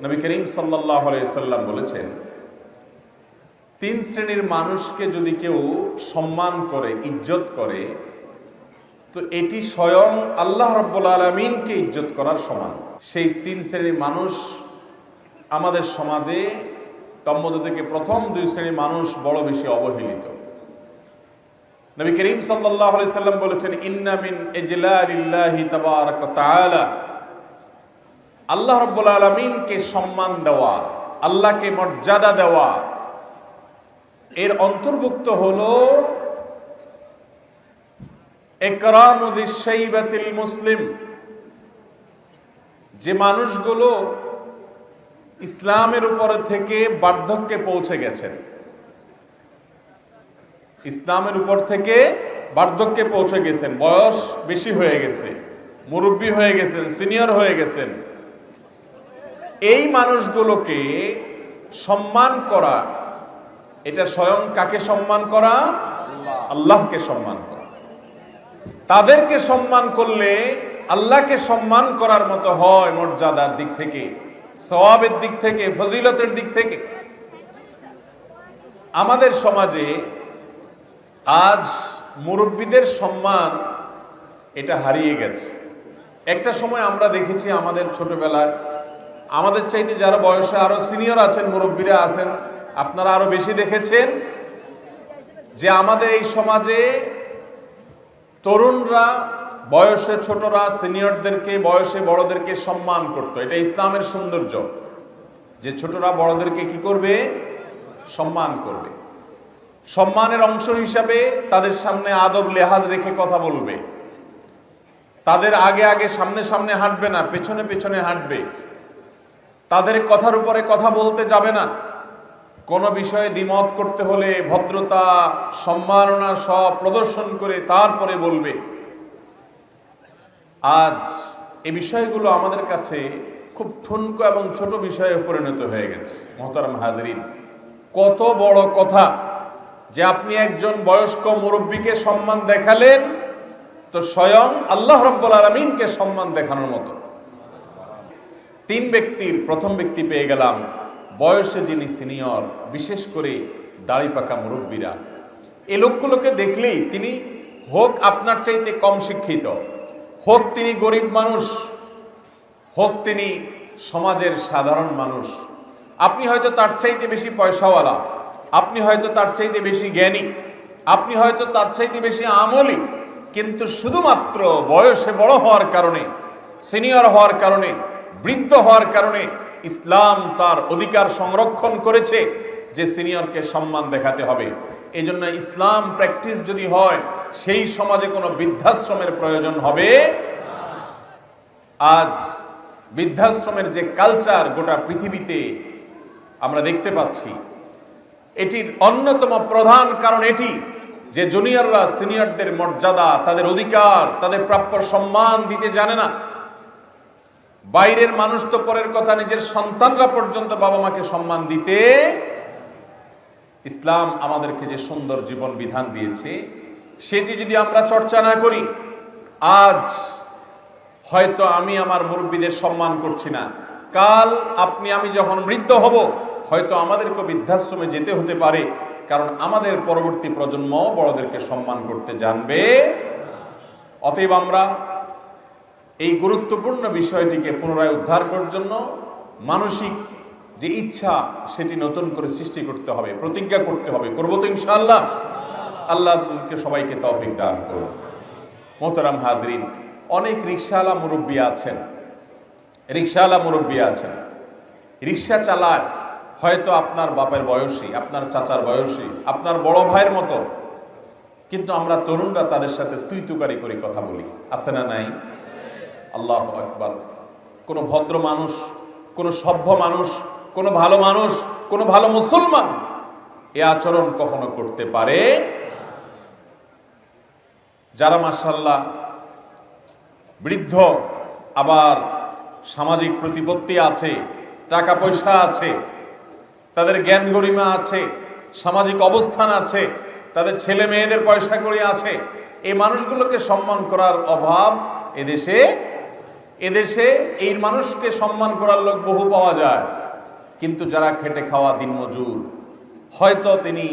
নবী করিম সাল্লাহ সাল্লাম বলেছেন, তিন শ্রেণির মানুষকে যদি কেউ সম্মান করে, ইজ্জত করে, তো এটি স্বয়ং আল্লাহ রব্বুল আলমিনকে ইজ্জত করার সমান। সেই তিন শ্রেণির মানুষ আমাদের সমাজে তন্মধ্য থেকে প্রথম দুই শ্রেণির মানুষ বড় বেশি অবহেলিত। নবী করিম সাল্লাহ সাল্লাম বলেছেন ইন্নামিন তাআলা। আল্লাহ রব্বুল আলমিনকে সম্মান দেওয়া, আল্লাহকে মর্যাদা দেওয়া। এর অন্তর্ভুক্ত হল একরামুদ্দিসাইবাতিল মুসলিম। যে মানুষগুলো ইসলামের উপর থেকে বার্ধক্যে পৌঁছে গেছেন। ইসলামের উপর থেকে বার্ধক্যে পৌঁছে গেছেন। বয়স বেশি হয়ে গেছে, মুরব্বী হয়ে গেছেন, সিনিয়র হয়ে গেছেন। এই মানুষগুলোকে সম্মান করা, এটা স্বয়ং কাকে সম্মান করা? আল্লাহকে সম্মান করা। তাদেরকে সম্মান করলে আল্লাহকে সম্মান করার মতো হয় মর্যাদার দিক থেকে, সওয়াবের দিক থেকে, ফজিলতের দিক থেকে। আমাদের সমাজে আজ মুরব্বীদের সম্মান এটা হারিয়ে গেছে। একটা সময় আমরা দেখেছি আমাদের ছোটবেলায় আমাদের চাইতে যারা বয়সে আরও সিনিয়র আছেন, মুরব্বীরা আছেন, আপনারা আরও বেশি দেখেছেন যে আমাদের এই সমাজে তরুণরা, বয়সে ছোটরা, সিনিয়রদেরকে, বয়সে বড়দেরকে সম্মান করত। এটা ইসলামের সৌন্দর্য। যে ছোটরা বড়দেরকে কি করবে? সম্মান করবে। সম্মানের অংশ হিসাবে তাদের সামনে আদব, লেহাজ রেখে কথা বলবে। তাদের আগে আগে সামনে সামনে হাঁটবে না, পেছনে পেছনে হাঁটবে। তাদের কথার উপরে কথা বলতে যাবে না। কোনো বিষয়ে দ্বিমত করতে হলে ভদ্রতা, সম্মাননা সব প্রদর্শন করে তারপরে বলবে। আজ এই বিষয়গুলো আমাদের কাছে খুব ঠুনকো এবং ছোট বিষয়ে পরিণত হয়ে গেছে। মোহতারাম হাজরিন, কত বড় কথা যে আপনি একজন বয়স্ক মুরব্বীকে সম্মান দেখালেন, তো স্বয়ং আল্লাহ রব্বুল আলমিনকে সম্মান দেখানোর মতো। তিন ব্যক্তির প্রথম ব্যক্তি পেয়ে গেলাম বয়সে যিনি সিনিয়র, বিশেষ করে দাড়ি পাকা মুরব্বীরা। এ লোকগুলোকে দেখলেই তিনি হোক আপনার চাইতে কম শিক্ষিত, হোক তিনি গরিব মানুষ, হোক তিনি সমাজের সাধারণ মানুষ, আপনি হয়তো তার চাইতে বেশি পয়সাওয়ালা, আপনি হয়তো তার চাইতে বেশি জ্ঞানী, আপনি হয়তো তার চাইতে বেশি আমলি, কিন্তু শুধুমাত্র বয়সে বড় হওয়ার কারণে, সিনিয়র হওয়ার কারণে বৃদ্ধ হওয়ার কারণে ইসলাম তার অধিকার সংরক্ষণ করেছে যে সিনিয়রকে সম্মান দেখাতে হবে। এই জন্য ইসলাম প্র্যাকটিস যদি হয়, সেই সমাজে কোনো বৃদ্ধাশ্রমের প্রয়োজন হবে আজ বৃদ্ধাশ্রমের যে কালচার গোটা পৃথিবীতে আমরা দেখতে পাচ্ছি, এটির অন্যতম প্রধান কারণ এটি যে জুনিয়ররা সিনিয়রদের মর্যাদা, তাদের অধিকার, তাদের প্রাপ্য সম্মান দিতে জানে না। বাইরের মানুষ তো পরের কথা নিজের সন্তানরা পর্যন্ত বাবা মাকে সম্মান দিতে। ইসলাম আমাদেরকে যে সুন্দর জীবন বিধান দিয়েছে, সেটি যদি আমরা চর্চা না করি, আজ হয়তো আমি আমার মুরব্বীদের সম্মান করছি না। কাল আপনি, আমি যখন বৃদ্ধ হব, হয়তো আমাদেরকে বৃদ্ধাশ্রমে যেতে হতে পারে, কারণ আমাদের পরবর্তী প্রজন্ম বড়দেরকে সম্মান করতে জানবে। অতএব আমরা এই গুরুত্বপূর্ণ বিষয়টিকে পুনরায় উদ্ধার করার জন্য মানসিক যে ইচ্ছা, সেটি নতুন করে সৃষ্টি করতে হবে, প্রতিজ্ঞা করতে হবে। করব তো ইনশাআল্লাহ। আল্লাহকে সবাইকে তৌফিক দান করুন। মোহতারাম হাজরিন, অনেক রিক্সাওয়ালা মুরব্বী আছেন। রিক্সাওয়ালা মুরব্বী আছেন। রিক্সা চালায়, হয়তো আপনার বাপের বয়সী, আপনার চাচার বয়সী, আপনার বড় ভাইয়ের মতো। কিন্তু আমরা তরুণরা তাদের সাথে তুই তুকারি করে কথা বলি। আছে না নাই? আল্লাহ আকবার। কোনো ভদ্র মানুষ, কোনো সভ্য মানুষ, কোনো ভালো মানুষ, কোনো ভালো মুসলমান এ আচরণ কখনো করতে পারে? যারা মাসাল্লাহ বৃদ্ধ, আবার সামাজিক প্রতিপত্তি আছে টাকা পয়সা আছে, তাদের জ্ঞান গরিমা আছে, সামাজিক অবস্থান আছে, তাদের ছেলে মেয়েদের পয়সা করে আছে এই মানুষগুলোকে সম্মান করার অভাব এদেশে এদেশে এই মানুষকে সম্মান করার লোক বহু পাওয়া যায়, কিন্তু যারা খেটে খাওয়া দিনমজুর হয়তো তিনি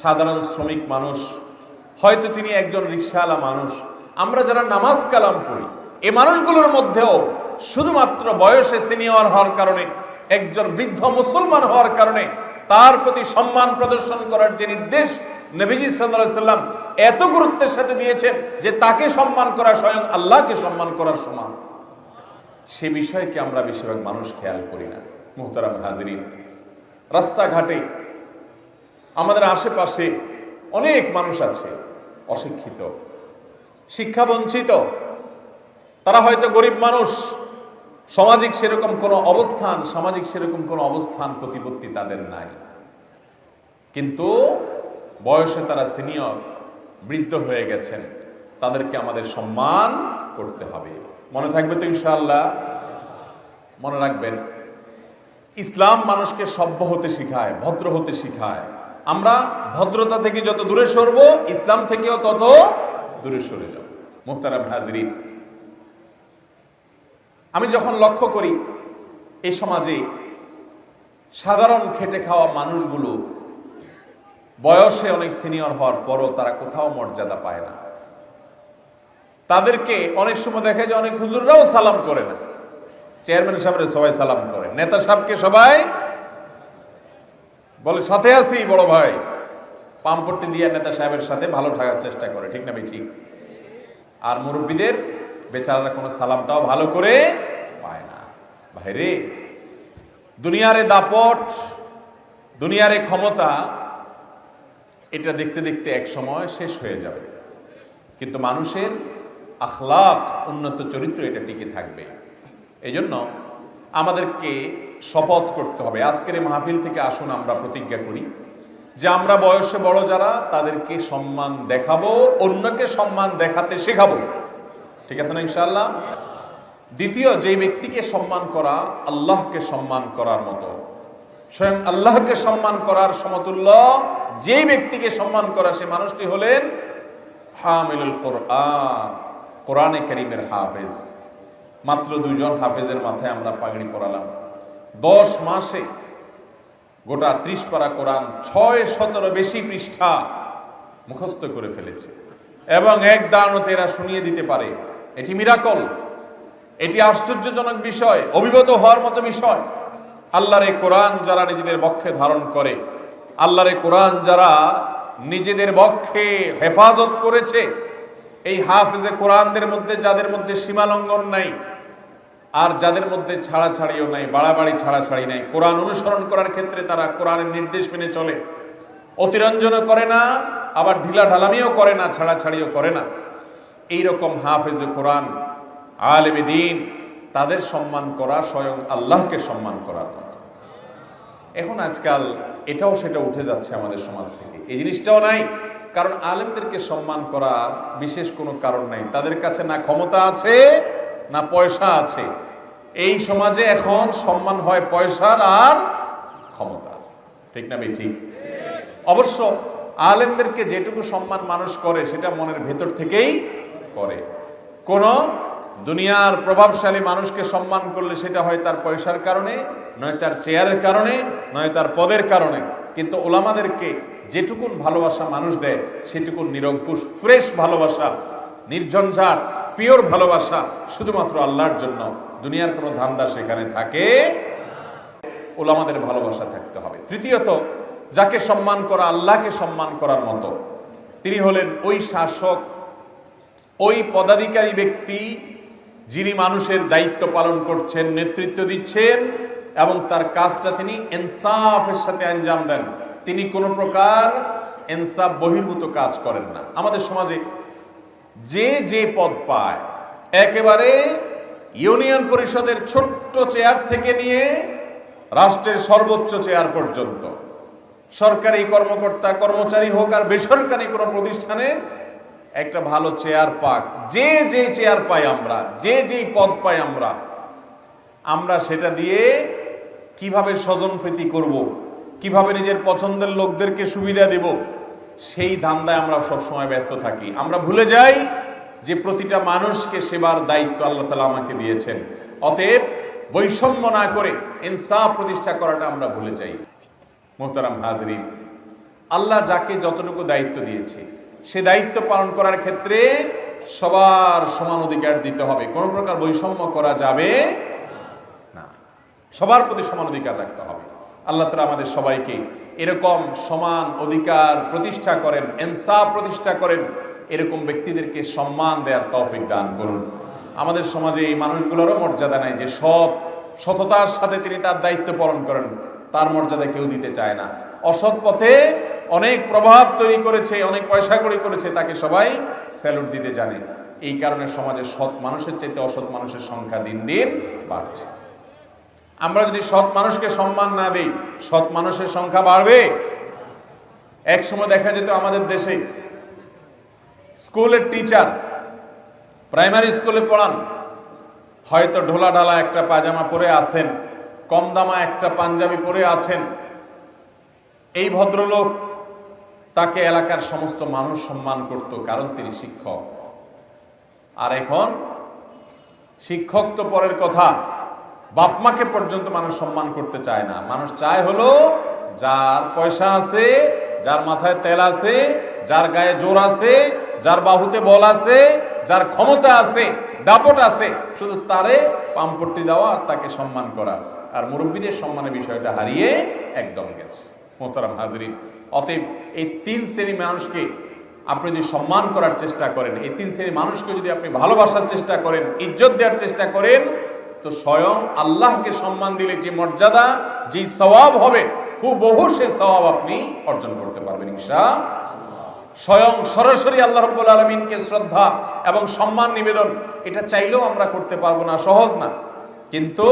সাধারণ শ্রমিক মানুষ, হয়তো তিনি একজন রিক্সাওয়ালা মানুষ। আমরা যারা নামাজ কালাম পড়ি, এ মানুষগুলোর মধ্যেও শুধুমাত্র বয়সে সিনিয়র হওয়ার কারণে, একজন বৃদ্ধ মুসলমান হওয়ার কারণে তার প্রতি সম্মান প্রদর্শন করার যে নির্দেশ নবীজি সাল্লাম এত গুরুত্বের সাথে দিয়েছেন যে তাকে সম্মান করা স্বয়ং আল্লাহকে সম্মান করার সমান। সে বিষয়কে আমরা বেশিরভাগ মানুষ খেয়াল করি না। মুহতারাম হাজিরিন, রাস্তাঘাটে আমাদের আশেপাশে অনেক মানুষ আছে, অশিক্ষিত শিক্ষা বঞ্চিত তারা হয়তো গরিব মানুষ। সামাজিক সেরকম কোনো অবস্থান, সামাজিক সেরকম কোনো অবস্থান প্রতিপত্তি তাদের নাই। কিন্তু বয়সে তারা সিনিয়র, বৃদ্ধ হয়ে গেছেন। তাদেরকে আমাদের সম্মান করতে হবে। মনে থাকবে তো ইনশাআল্লাহ? মনে রাখবেন, ইসলাম মানুষকে সভ্য হতে শিখায়, ভদ্র হতে শিখায়। আমরা ভদ্রতা থেকে যত দূরে সরব, ইসলাম থেকেও তত দূরে সরে যাব। মুহতারাম হাজরিন, আমি যখন লক্ষ্য করি, এই সমাজে সাধারণ খেটে খাওয়া মানুষগুলো বয়সে অনেক সিনিয়র হওয়ার পরও তারা কোথাও মর্যাদা পায় না। তাদেরকে অনেক সময় দেখে যে অনেক হুজুররাও সালাম করে না। চেয়ারম্যান সাহেবের সবাই সালাম করে। নেতা সাহেবকে সবাই বলে, সাথে আছি বড় ভাই। পাম্পট্টি দিয়ে নেতা সাহেবের সাথে ভালো থাকার চেষ্টা করে, ঠিক না ভাই ঠিক আর মুরব্বীদের বেচারারা কোনো সালামটাও ভালো করে পায় না। ভাইরে দুনিয়ারে দাপট, দুনিয়ারে ক্ষমতা, এটা দেখতে দেখতে এক সময় শেষ হয়ে যাবে। কিন্তু মানুষের আখলাক, উন্নত চরিত্র এটা টিকে থাকবে। এই জন্য আমাদেরকে শপথ করতে হবে। আজকের মাহফিল থেকে আসুন, আমরা প্রতিজ্ঞা করি যে আমরা বয়সে বড় যারা, তাদেরকে সম্মান দেখাবো, অন্যকে সম্মান দেখাতে শেখাবো। ঠিক আছে না ইনশাআল্লাহ? দ্বিতীয় যে ব্যক্তিকে সম্মান করা, আল্লাহকে সম্মান করার মতো। স্বয়ং আল্লাহকে সম্মান করার সমতুল্য, যেই ব্যক্তিকে সম্মান করা সে মানুষটি হলেন হামিলুল কোরআন। কোরআনে করিমের হাফেজ। মাত্র দুজন হাফেজের মাথায় আমরা পাগড়ি পরালাম। দশ মাসে গোটা ত্রিশ পারা কোরআন ছয় শতর বেশি পৃষ্ঠা মুখস্থ করে ফেলেছে। এবং এক দানতে এরা শুনিয়ে দিতে পারে। এটি মিরাকল। এটি আশ্চর্যজনক বিষয়, অভিভূত হওয়ার মতো বিষয়। আল্লাহর এই কোরআন যারা নিজেদের বক্ষে ধারণ করে, আল্লাহর কোরআন যারা নিজেদের বক্ষে হেফাজত করেছে এই হাফিজে কোরআনদের মধ্যে যাদের মধ্যে সীমালঙ্ঘন নাই, আর যাদের মধ্যে ছাড়াছাড়িও নাই, বাড়াবাড়ি ছাড়াছাড়ি নাই, কোরআন অনুসরণ করার ক্ষেত্রে তারা কোরআনের নির্দেশ মেনে চলে। অতিরঞ্জনও করে না, আবার ঢিলা ঢালামিও করে না, ছাড়াছাড়িও করে না। এই রকম হাফেজে কোরআন, আলেমে দিন, তাদের সম্মান করা স্বয়ং আল্লাহকে সম্মান করার মতো। এখন আজকাল এটাও সেটা উঠে যাচ্ছে আমাদের সমাজ থেকে। এই জিনিসটাও নাই কারণ আলেমদেরকে সম্মান করার বিশেষ কোনো কারণ নাই। তাদের কাছে না ক্ষমতা আছে, না পয়সা আছে। এই সমাজে এখন সম্মান হয় পয়সার আর ক্ষমতা। ঠিক না ভাই ঠিক অবশ্য আলেমদেরকে যেটুকু সম্মান মানুষ করে, সেটা মনের ভেতর থেকেই করে। কোন দুনিয়ার প্রভাবশালী মানুষকে সম্মান করলে সেটা হয় তার পয়সার কারণে, নয় তার চেয়ারের কারণে, নয় তার পদের কারণে। কিন্তু ওলামাদেরকে যেটুকুন ভালোবাসা মানুষ দেয় সেটুকুন নিরঙ্কুশ, ফ্রেশ ভালোবাসা, নির্ঝঞ্ঝাট, পিওর ভালোবাসা শুধুমাত্র আল্লাহর জন্য। দুনিয়ার কোনো ধান্দা সেখানে থাকে ওলামাদের ভালোবাসা থাকতে হবে। তৃতীয়ত, যাকে সম্মান করা আল্লাহকে সম্মান করার মতো। তিনি হলেন ওই শাসক, ওই পদাধিকারী ব্যক্তি, যিনি মানুষের দায়িত্ব পালন করছেন, নেতৃত্ব দিচ্ছেন, এবং তার কাজটা তিনি ইনসাফের সাথে আঞ্জাম দেন। তিনি কোনো প্রকার এনসাফ বহির্ভূত কাজ করেন না। আমাদের সমাজে যে যে পদ পায়, একেবারে ইউনিয়ন পরিষদের ছোট্ট চেয়ার থেকে নিয়ে রাষ্ট্রের সর্বোচ্চ চেয়ার পর্যন্ত। সরকারি কর্মকর্তা, কর্মচারী হোক আর বেসরকারি কোনো প্রতিষ্ঠানে একটা ভালো চেয়ার পাক। যে যে চেয়ার পাই আমরা, যে যেই পদ পাই আমরা আমরা সেটা দিয়ে কীভাবে স্বজন প্রীতি করব। কীভাবে নিজের পছন্দের লোকদেরকে সুবিধা দেব, সেই ধান্দায় আমরা সব সময় ব্যস্ত থাকি। আমরা ভুলে যাই যে প্রতিটা মানুষকে সেবার দায়িত্ব আল্লাহ তালা আমাকে দিয়েছেন। অতএব বৈষম্য না করে ইনসাফ প্রতিষ্ঠা করাটা আমরা ভুলে যাই। মোহতারাম হাজরিন, আল্লাহ যাকে যতটুকু দায়িত্ব দিয়েছে, সে দায়িত্ব পালন করার ক্ষেত্রে সবার সমান অধিকার দিতে হবে। কোনো প্রকার বৈষম্য করা যাবে না। সবার প্রতি সমান অধিকার রাখতে হবে। আল্লাহ তালা আমাদের সবাইকে এরকম সমান অধিকার প্রতিষ্ঠা করেন এনসাফ প্রতিষ্ঠা করেন, এরকম ব্যক্তিদেরকে সম্মান দেওয়ার তৌফিক দান করুন। আমাদের সমাজে এই মানুষগুলোরও মর্যাদা নাই যে সৎ সততার সাথে তিনি তার দায়িত্ব পালন করেন, তার মর্যাদা কেউ দিতে চায় না। অসৎ পথে অনেক প্রভাব তৈরি করেছে, অনেক পয়সা করি করেছে, তাকে সবাই স্যালুট দিতে জানে। এই কারণে সমাজের সৎ মানুষের চাইতে অসৎ মানুষের সংখ্যা দিন দিন বাড়ছে। আমরা যদি সৎ মানুষকে সম্মান না দিই, সৎ মানুষের সংখ্যা বাড়বে। এক সময় দেখা যেত আমাদের দেশে, স্কুলের টিচার, প্রাইমারি স্কুলে পড়ান, হয়তো ঢোলা ঢালা একটা পাজামা পরে আছেন, কম দামা একটা পাঞ্জাবি পরে আছেন। এই ভদ্রলোক তাকে এলাকার সমস্ত মানুষ সম্মান করত, কারণ তিনি শিক্ষক। আর এখন, শিক্ষক তো পরের কথা। বাপমাকে পর্যন্ত মানুষ সম্মান করতে চায় না। মানুষ চায় হলো যার পয়সা আছে, যার মাথায় তেল আছে, যার গায়ে জোর আছে, যার বাহুতে বল আছে, যার ক্ষমতা আছে, দাপট আছে, শুধু তারে পাম্পট্টি দেওয়া আর তাকে সম্মান করা। আর মুরব্বীদের সম্মানের বিষয়টা হারিয়ে একদম গেছে। মোহতারাম হাজরিন, অতএব এই তিন শ্রেণি মানুষকে আপনি যদি সম্মান করার চেষ্টা করেন, এই তিন শ্রেণির মানুষকে যদি আপনি ভালোবাসার চেষ্টা করেন, ইজ্জত দেওয়ার চেষ্টা করেন তো স্বয়ং আল্লাহকে সম্মান দিলে যে মর্যাদা যে সওয়াব হবে, হুবহু সে সওয়াব আপনি অর্জন করতে পারবেন ইনশা স্বয়ং সরাসরি আল্লাহ রব্বুল আলমিনকে শ্রদ্ধা এবং সম্মান নিবেদন, এটা চাইলেও আমরা করতে পারব না, সহজ না। কিন্তু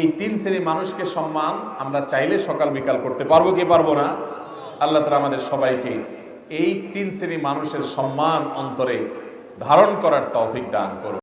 এই তিন শ্রেণির মানুষকে সম্মান আমরা চাইলে সকাল বিকাল করতে পারব কি পারব না? আল্লাহ তালা আমাদের সবাইকে এই তিন শ্রেণি মানুষের সম্মান অন্তরে ধারণ করার তৌফিক দান করুন।